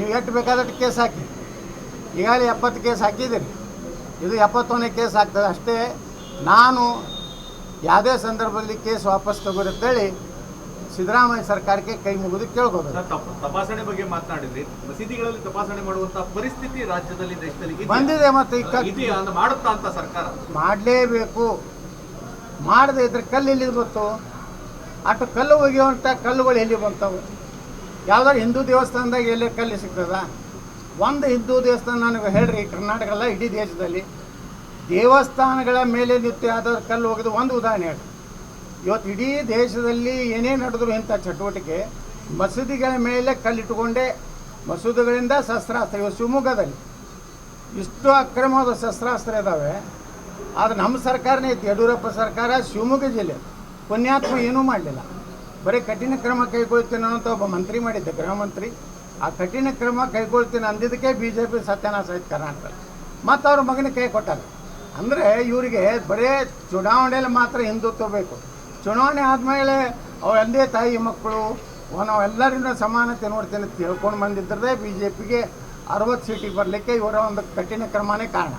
ನೀವು ಎಷ್ಟು ಬೇಕಾದಷ್ಟು ಕೇಸ್ ಹಾಕಿ. ಈಗಾಗಲೇ ಎಪ್ಪತ್ತು ಕೇಸ್ ಹಾಕಿದ್ದೀರಿ. ಇದು ಎಪ್ಪತ್ತೊಂದನೇ ಕೇಸ್ ಆಗ್ತದೆ. ಅಷ್ಟೇ ನಾನು ಯಾವುದೇ ಸಂದರ್ಭದಲ್ಲಿ ಕೇಸ್ ವಾಪಸ್ ತಗೋರಿತ್ತೇಳಿ ಸಿದ್ದರಾಮಯ್ಯ ಸರ್ಕಾರಕ್ಕೆ ಕೈ ಮುಗಿದು ಕೇಳ್ಬೋದು ಸರ್, ತಪಾಸಣೆ ಬಗ್ಗೆ ಮಾತನಾಡಿದ್ರಿ. ಮಸೀದಿಗಳಲ್ಲಿ ತಪಾಸಣೆ ಮಾಡುವಂತಹ ಪರಿಸ್ಥಿತಿ ರಾಜ್ಯದಲ್ಲಿ ದೇಶದಲ್ಲಿ ಬಂದಿದೆ ಮತ್ತೆ ಮಾಡುತ್ತಾ ಅಂತ ಸರ್ಕಾರ? ಮಾಡಲೇಬೇಕು. ಮಾಡದೇ ಇದ್ರೆ ಕಲ್ಲು ಎಲ್ಲಿ ಬಂತು ಅಷ್ಟು ಕಲ್ಲು ಒಗೆಯುವಂಥ ಕಲ್ಲುಗಳು ಎಲ್ಲಿ ಬಂತವು? ಯಾವ್ದಾರು ಹಿಂದೂ ದೇವಸ್ಥಾನದಾಗ ಎಲ್ಲಿ ಕಲ್ಲಿ ಸಿಗ್ತದ? ಒಂದು ಹಿಂದೂ ದೇವಸ್ಥಾನ ನನಗೆ ಹೇಳ್ರಿ, ಕರ್ನಾಟಕ ಅಲ್ಲ, ಇಡೀ ದೇಶದಲ್ಲಿ. ದೇವಸ್ಥಾನಗಳ ಮೇಲೆ ನಿತ್ಯ ಆದ ಕಲ್ಲು ಒಗೆದು ಒಂದು ಉದಾಹರಣೆ ಹೇಳಿ ಇವತ್ತು ಇಡೀ ದೇಶದಲ್ಲಿ ಏನೇ ನಡೆದ್ರು ಇಂಥ ಚಟುವಟಿಕೆ, ಮಸೀದಿಗಳ ಮೇಲೆ ಕಲ್ಲಿಟ್ಟುಕೊಂಡೇ, ಮಸೂದಿಗಳಿಂದ ಶಸ್ತ್ರಾಸ್ತ್ರ ಇವತ್ತು ಶಿವಮೊಗ್ಗದಲ್ಲಿ. ಇಷ್ಟು ಅಕ್ರಮವಾದ ಶಸ್ತ್ರಾಸ್ತ್ರ ಇದ್ದಾವೆ ಆದರೆ ನಮ್ಮ ಸರ್ಕಾರನೇ ಇತ್ತು ಯಡಿಯೂರಪ್ಪ ಸರ್ಕಾರ ಶಿವಮೊಗ್ಗ ಜಿಲ್ಲೆ. ಪುಣ್ಯಾತ್ಮ ಏನೂ ಮಾಡಲಿಲ್ಲ. ಬರೀ ಕಠಿಣ ಕ್ರಮ ಕೈಗೊಳ್ತೀನಿ ಅನ್ನೋಂಥ ಒಬ್ಬ ಮಂತ್ರಿ ಮಾಡಿದ್ದೆ ಗೃಹ ಮಂತ್ರಿ. ಆ ಕಠಿಣ ಕ್ರಮ ಕೈಗೊಳ್ತೀನಿ ಅಂದಿದ್ದಕ್ಕೆ ಬಿ ಜೆ ಪಿ ಸತ್ಯನಾಶ ಆಯ್ತು ಕರ್ನಾಟಕದಲ್ಲಿ ಮತ್ತು ಅವ್ರ ಮಗನ ಕೈ ಕೊಟ್ಟಾರೆ ಅಂದರೆ ಇವರಿಗೆ ಬರೇ ಚುನಾವಣೆಯಲ್ಲಿ ಮಾತ್ರ ಹಿಂದುತ್ವ ಬೇಕು. ಚುನಾವಣೆ ಆದಮೇಲೆ ಅವ್ರ ತಂದೆ ತಾಯಿ ಮಕ್ಕಳು ನಾವೆಲ್ಲರಿಂದ ಸಮಾನತೆ ನೋಡ್ತೇನೆ ತಿಳ್ಕೊಂಡು ಬಂದಿದ್ದರೆ ಬಿ ಜೆ ಪಿಗೆ ಅರವತ್ತು ಸೀಟಿಗೆ ಬರಲಿಕ್ಕೆ ಇವರ ಒಂದು ಕಠಿಣ ಕ್ರಮನೇ ಕಾರಣ.